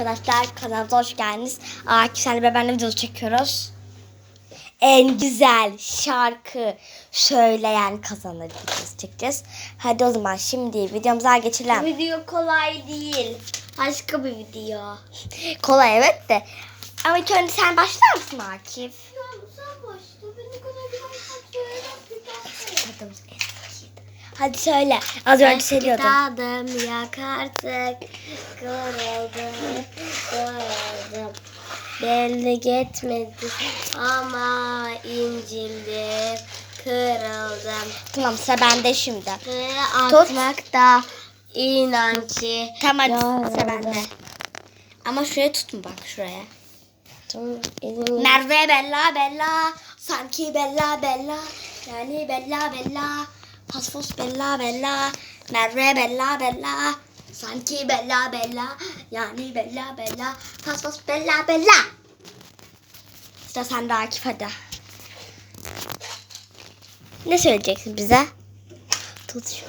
arkadaşlar kanalımıza hoş geldiniz. Akif senle beraber video çekiyoruz. En güzel şarkı söyleyen kazanır videosu çekeceğiz. Hadi o zaman şimdi videomuza geçelim. Video kolay değil. Başka bir video. Kolay evet de. Ama ilk önce sen başlar mısın Akif? Ya sen başla. Ben ne kadar güzel Hadi söyle. Az önce söylüyordum. Dadım yak artık. Kırıldım. Kırıldım. Belli gitmedi ama incildim. Kırıldım. Tamam sıra bende şimdi. Atmakta inan ki. Tamam hadi sıra bende. Ama şuraya tutun bak şuraya. Merve bella bella sanki bella bella yani bella bella pasfos bella bella Merve bella bella sanki bella bella yani bella bella pasfos bella bella Sıra sende Akif hadi. Ne söyleyeceksin bize? Tut şunu.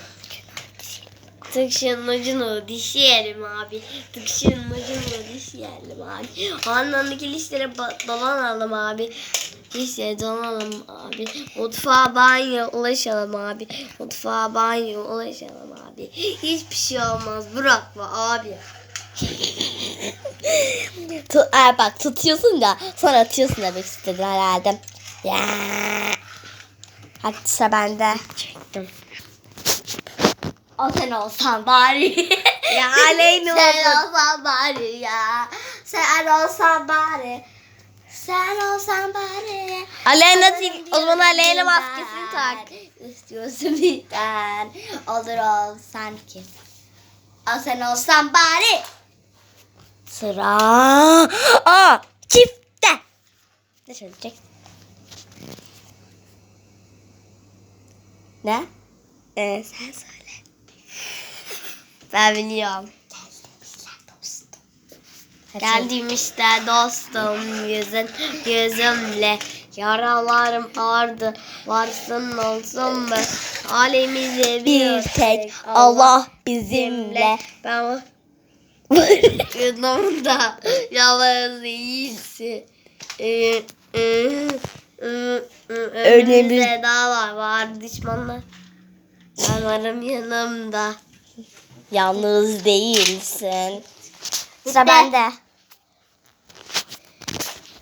Tıkşın ucunu dişeyelim abi. Tıkşın ucunu dişeyelim abi. Anlamdaki ba- dolanalım abi. Lişlere dolanalım abi. Mutfağa banyo ulaşalım abi. Mutfağa banyo ulaşalım abi. Hiçbir şey olmaz bırakma abi. Tu eğer bak tutuyorsun da sonra atıyorsun demek istedin herhalde. Ya. Hadi sıra bende. Çektim. O sen olsan bari. Ya Aleyna Sen olsan bari ya. Sen olsan bari. Sen olsan bari. Aleyna o zaman Aleyna maskesini tak. İstiyorsun bizden. Olur ol sanki. O sen olsan bari. Sıra. Aa, çifte. Ne söyleyecek? Ne? Ee, sen söyle. Ben biliyorum. Geldim işte dostum yüzün yüzümle. Yaralarım ağrıdı varsın olsun mu? Halimize Bir tek Allah bizimle. Ben yanımda yalnız iyisi Önümüzde dağlar var düşmanlar. Ben varım yanımda. Yalnız değilsin. Sıra bende.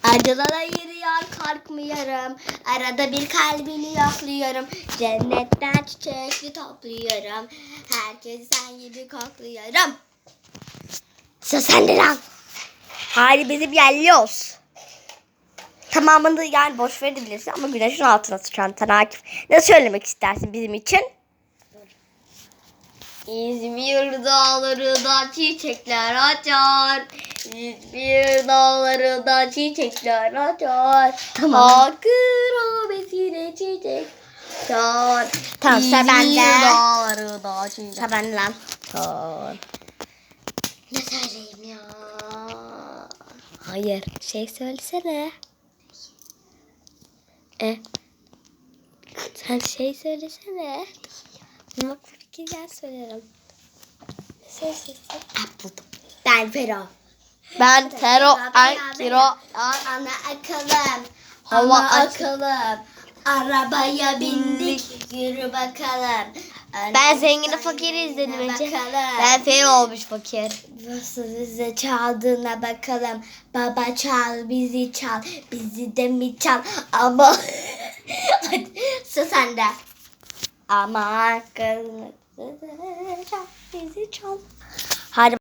Acılara yürüyor korkmuyorum. Arada bir kalbini yokluyorum. Cennetten çiçekli topluyorum. Herkes sen gibi kokluyorum. Sıra sende lan. Hadi bizim yerliyoruz. Tamamını yani boş verebilirsin ama güneşin altına sıçan Akif. Ne söylemek istersin bizim için? İzmir dağları da çiçekler açar. İzmir dağları da çiçekler açar. Tamam. Rahmetine çiçek açar. Tamam, sıra bende. İzmir dağları da çiçek Sıra bende lan. açar. Ne söyleyeyim ya? Hayır. Şey söylesene. E. Sen şey söylesene. Bak gel söylerim. Ne söyleyeceksin? Ah buldum. Ben Fero. Ben Tero Ankiro Ana akıllım. Hava aç- akıllım. Arabaya bindik. Yürü bakalım. Ben zengini fakiri izledim önce. Bakalım. Ben Fero olmuş fakir. Nasıl bize çaldığına bakalım. Baba çal bizi çal. Bizi de mi çal? Ama Hadi sıra sende. Ama kızını çal bizi çal. Hadi